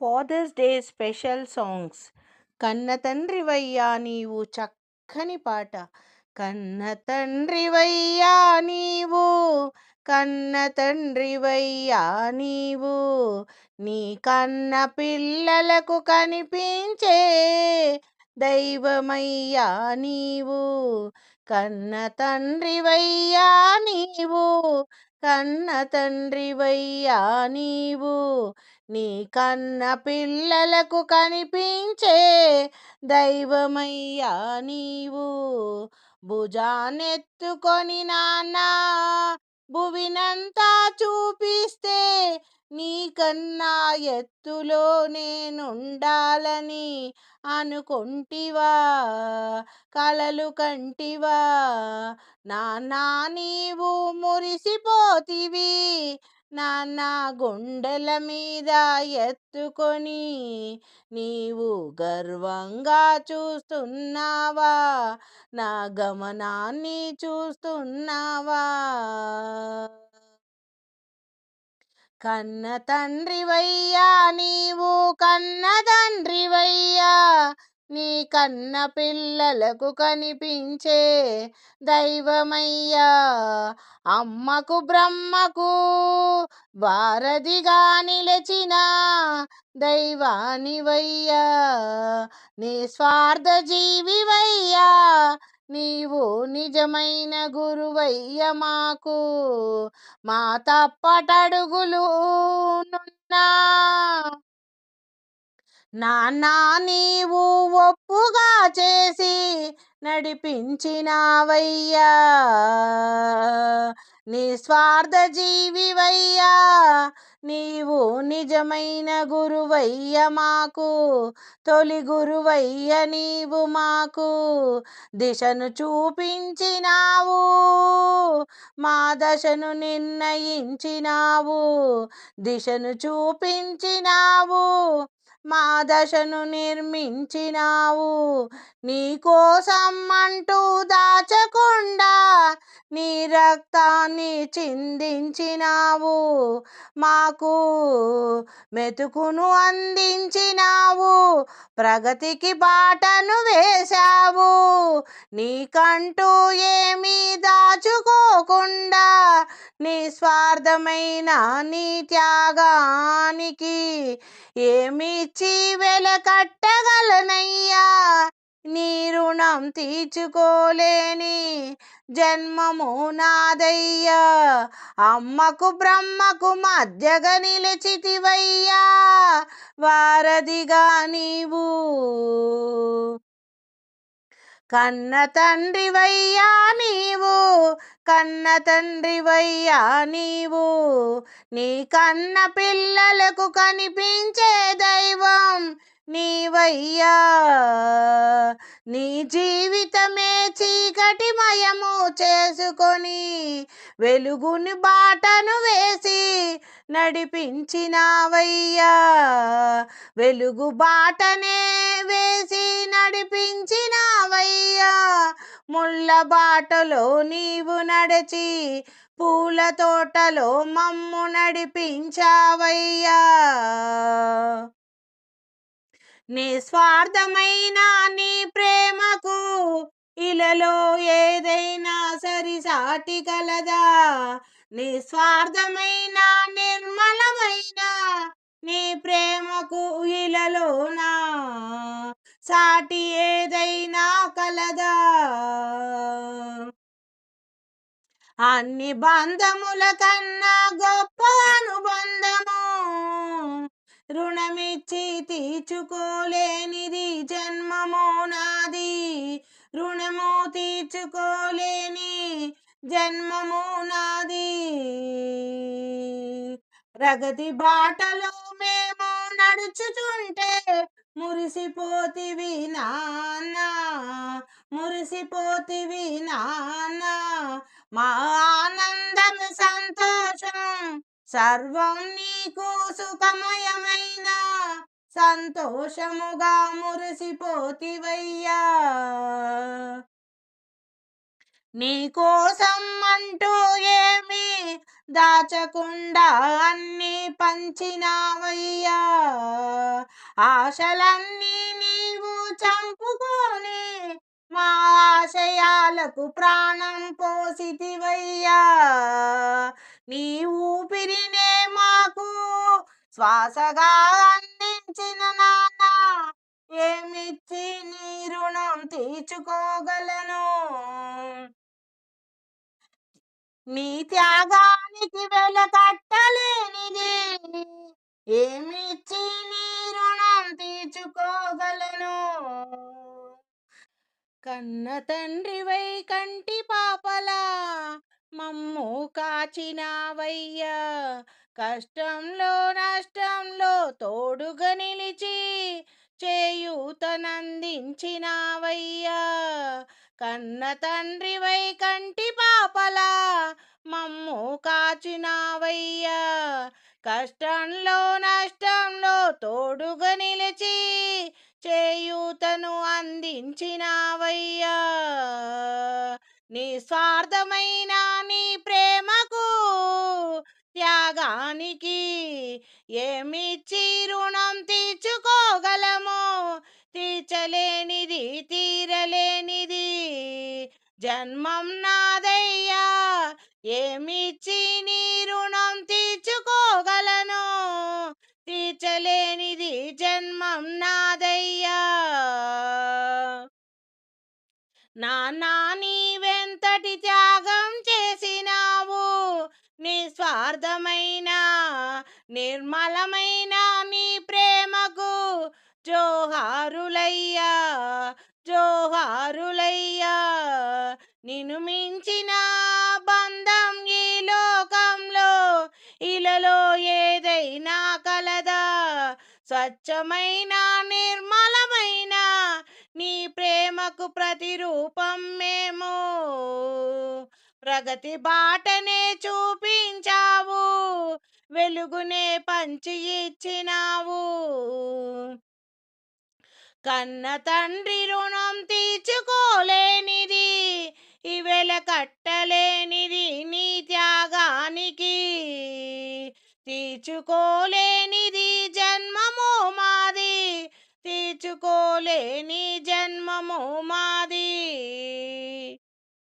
Fathers day special songs. కన్న తండ్రివయ్యా నీవు చక్కని పాట. కన్న తండ్రివయ్యా నీవు కన్న తండ్రివయ్యా నీవు నీ కన్న పిల్లలకు కనిపించే దైవమయ్యా నీవు కన్న తండ్రివయ్యా నీవు కన్న తండ్రివయ్యా నీవు. నీ కన్న పిల్లలకు కనిపించే దైవమయ్యా నీవు. భుజానెత్తుకొని నాన్న భువినంతా చూపిస్తా నీకన్నా ఎత్తులో నేనుండాలని అనుకుంటివా? కలలు కంటివా? నానా నీవు మురిసిపోతివి. నాన్న గుండెల మీద ఎత్తుకొని నీవు గర్వంగా చూస్తున్నావా? నా గమనాన్ని చూస్తున్నావా? కన్న తండ్రివయ్యా నీవు కన్న తండ్రివయ్యా నీ కన్న పిల్లలకు కనిపించే దైవమయ్యా. అమ్మకు బ్రహ్మకు వారధిగా నిలచిన దైవానివయ్యా. నీ స్వార్థ జీవివయ్యా నీవు నిజమైన గురువయ్య మాకు. మా తప్పటడుగులు నున్నా. నాన్నా నీవు ఒప్పుగా చేసి నడిపించినావయ్యా. నిస్వార్థ జీవివయ్యా నీవు నిజమైన గురువయ్య మాకు తొలి గురువయ్య నీవు మాకు దిశను చూపించినావు మా దశను నిర్ణయించినావు దిశను చూపించినావు మా దశను నిర్మించినావు నీకోసం అంటూ దాచకుండా నీ రక్తాన్ని చిందించినావు మాకు మెతుకును అందించినావు ప్రగతికి బాటను వేశావు. నీకంటూ ఏమీ దాచుకోకుండా నిస్వార్థమైన నీ త్యాగానికి ఏమిచ్చి వెలకట్టగలనయ్యా. నీ రుణం తీర్చుకోలేని జన్మము నాదయ్యా. అమ్మకు బ్రహ్మకు మధ్యగా నిలిచితివయ్యా. వారధిగా నీవు కన్న తండ్రివయ్యా నీవు కన్న తండ్రివయ్యా నీవు. నీ కన్న పిల్లలకు కనిపించే దైవం నీవయ్యా. నీ జీవితమే చీకటిమయము చేసుకొని వెలుగుని బాటను వేసి నడిపించినావయ్యా. వెలుగు బాటనే వేసి నడిపించినావయ్యా. ముళ్ళ బాటలో నీవు నడిచి పూల తోటలో మమ్ము నడిపించావయ్యా. నిస్వార్థమైన నీ ప్రేమకు ఇలలో ఏదైనా సరిసాటి కలదా? నిస్వార్థమైన నిర్మలమైన నీ ప్రేమకు ఇలలోనా? సాటి ఏదైనా కలదా? అన్ని బంధముల కన్నా గొప్ప అనుబంధము రుణమిచ్చి తీర్చుకోలేనిది జన్మము నాది. రుణము తీర్చుకోలేని జన్మము నాది. ప్రగతి బాటలో మేము నడుచుచుంటే మురిసిపోతివి నాన్న. మురిసిపోతివి నాన్న. మా ఆనందం సంతోషం సర్వం నీకు సుఖమయమైన సంతోషముగా మురిసిపోతివయ్యా. నీకోసం అంటూ ఏమి దాచకుండా అన్ని పంచినావయ్యా. ఆశలన్నీ నీవు చంపుకొని మా ఆశయాలకు ప్రాణం పోసితివయ్యా. నీ ఊపిరినే మాకు శ్వాసగా అందించిన నాన్న. ఏమిచ్చి నీ రుణం తీర్చుకోగలను? నీ త్యాగానికి వెల కట్టలేనిది. ఏమిచ్చి నీ రుణం తీర్చుకోగలను? కన్న తండ్రివై కంటి పాపలా మమ్ము కాచినావయ్యా. కష్టంలో నష్టంలో తోడుగా నిలిచి చేయూతనందించినావయ్యా. కన్న తండ్రివై కంటి పాపలా మమ్ము కాచినావయ్యా. కష్టంలో నష్టంలో తోడుగా నిలిచి చేయూతను అందించినావయ్యా. నిస్వార్థమైన నీ ప్రేమకు త్యాగానికి ఏమిచ్చి రుణం తీర్చుకోగలము తీర్చలేనిది తీరలేనిది. జన్మం నాదయ్యా ఏమిచ్చి నీ రుణం తీర్చుకోగలను తీర్చలేనిది జన్మం నాదయ్యా. నాని నీవెంతటి త్యాగం చేసినావు. నిస్వార్థమైన నిర్మలమైన నీ ప్రేమకు జోహారులయ్యా జోహారులయ్యా. నిన్ను మించిన బంధం ఈ లోకంలో ఇలలో ఏదైనా కలదా. స్వచ్ఛమైన నిర్మలమైన నీ ప్రేమకు ప్రతిరూపం మేము. ప్రగతి బాటనే చూపించావు. వెలుగునే పంచి ఇచ్చినావు. కన్న తండ్రి రుణం తీర్చుకోలేనిది. ఇవెల కట్టలేనిది నీ త్యాగానికి. తీర్చుకోలేనిది జన్మము మా తీర్చుకోలేని జన్మము మాది.